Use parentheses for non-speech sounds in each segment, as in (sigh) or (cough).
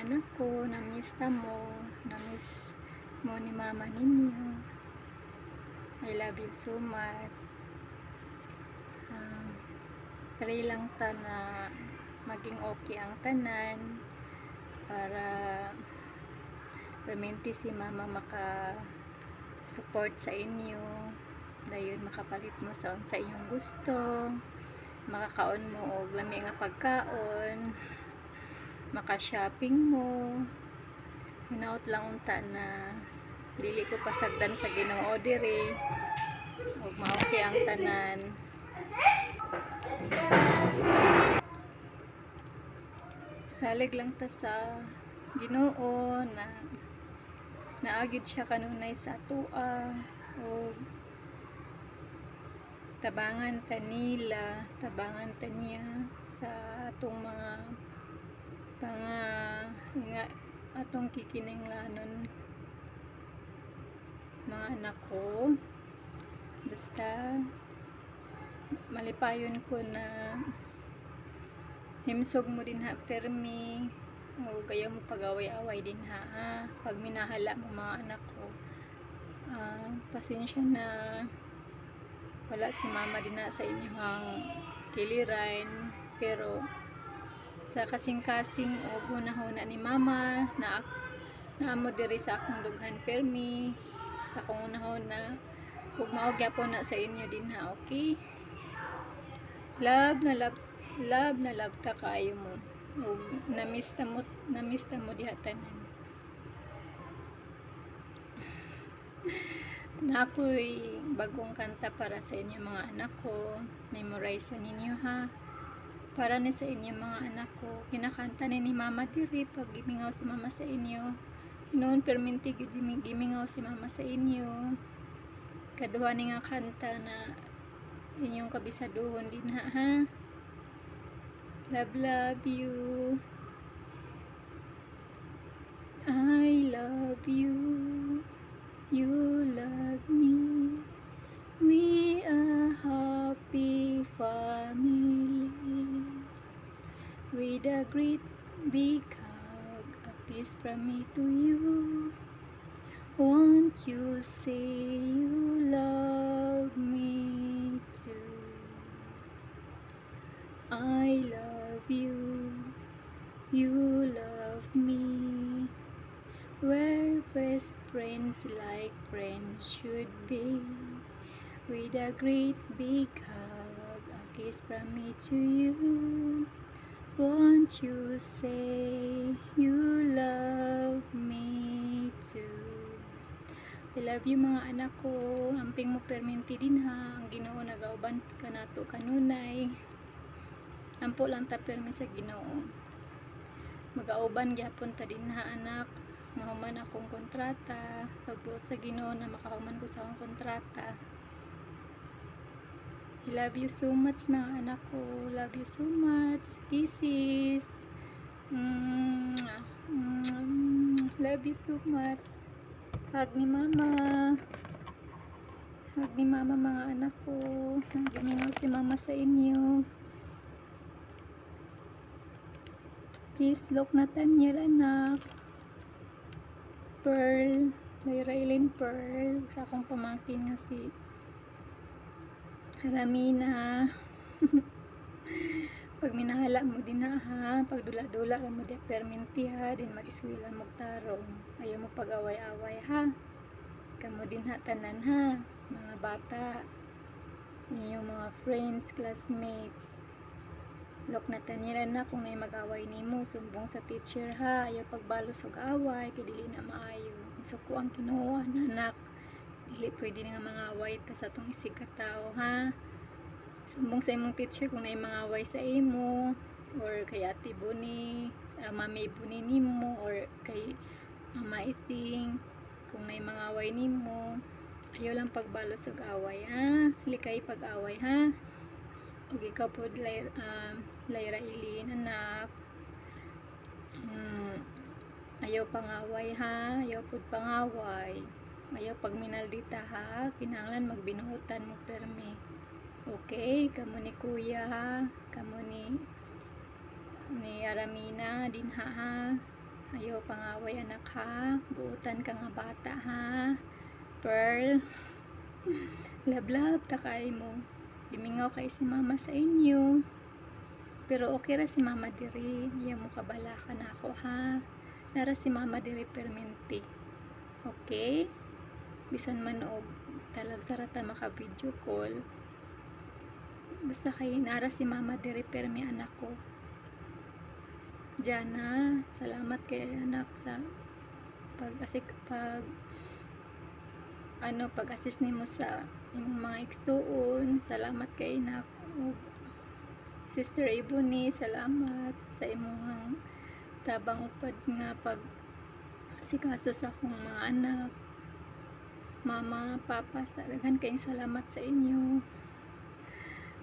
anak ko, na-miss ta mo, na-miss mo ni mama ninyo. I love you so much. Ah, pray lang ta na maging okay ang tanan para perminti si mama maka support sa inyo dayon makapalit mo sa sa inyong gusto makakaon mo og lami nga pagkaon maka-shopping mo. Hinaut lang unta na dili ko pasagdan sa Ginoo diri. Ug maoki ang tanan. Salig lang ta sa Ginoo na naagid siya kanunay sa atoa o tabangan ta nila tabangan ta sa atong mga panga nga atong kikininglanon mga anak ko. Basta malipayon ko na himsog mo din ha permi. O gaya mo pag-away-away din ha ah, pag minahala mo mga anak ko. Ah, pasensya na. Wala si mama din na sa inyong kiliran. Pero sa kasing-kasing o gunahuna ni mama na naamo diri sa akong dughan permi. Sa akong unahuna ug mao gyapon na sa inyo din ha okay? Love na love love na love ka kaayo mo. Ug na-miss ta mo na-miss ta mo diha tanan. (laughs) Na ako'y bagong kanta para sa inyo mga anak ko. Memorize ninyo ha para ni sa inyo mga anak ko. Kinakanta ni ni mama diri pag gimingaw si mama sa inyo. Hinoon perminti gimingaw si mama sa inyo. Kaduha ni nga kanta na inyong kabisaduhon din ha ha? Love love you. I love you. You love me great big hug a kiss from me to you. Won't you say you love me too? I love you you love me. We're best friends like friends should be. With a great big hug a kiss from me to you won't you say you love me too? I love you mga anak ko. Amping mo perminti din ha? Ang Ginoo nagauban ka nato kanunay. Ampo lang ta permi sa Ginoo. Magauban gyapon ta din ha anak? Mahuman akong kontrata. Pagbuot sa Ginoo na makahuman ko sa akong kontrata love you so much mga anak ko. Love you so much. Kisses. Mwah. Mwah. love you so much. Hug ni mama. Hug ni mama mga anak ko. Gimingaw si mama sa inyo. Kiss look na Tanyel anak. Pearl. Lyra Eileen Pearl. Sa akong pamangkin nga si Ramina (laughs) pag minahala mo din na ha? Pag dula-dula ka mo di perminti ha? Din mag-iswila mo tarong. Ayaw mo pag-away-away ha? Kamo din ha? Tanan ha? Mga bata. Inyong mga friends, classmates. Lok na tanila na kung may mag-away nimo sumbong sa teacher ha? Ayaw pagbalos og away kay na maayo. So ko ang kinuha na anak dili pwede nga mga away ta sa tong isig ka ha? Sumbong sa imong teacher kung may mga away sa imo or kay ate Buni uh, mami Buni nimo or kay mama Ising kung may mga away nimo. Ayaw lang pagbalos og away ha? Likay pag-away ha? Ug ikaw pod Lyra, um, Lyra Eileen anak. Mm, ayaw pangaway ha? Ayaw pod pangaway ayaw pag minaldita ha kinahanglan magbinuhutan mo permi okay kamo ni kuya ha kamo ni ni Aramina din ha ha Ayaw pangaway anak ha. Buutan ka nga bata ha. Pearl. Love-love takay mo. Dimingaw kay si mama sa inyo. Pero okay ra si mama diri. Iya mo kabala ka na ako ha. Nara si mama diri perminti. Okay? Bisan man og talag sarata maka video call. Basta kay nara si mama diri permi anak ko. Jana, salamat kay anak sa pag asik pag ano pag-assist nimo sa imong mga igsuon. Salamat kay anak. ug Sister Ebony, salamat sa imong tabang upad nga pag sikaso sa akong mga anak. Mama, Papa, sa daghan kayong salamat sa inyo.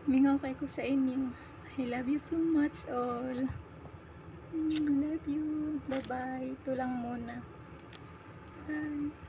Mingaw kay ko sa inyo. I love you so much all. Mm, love you. Bye-bye. Ito lang muna. Bye.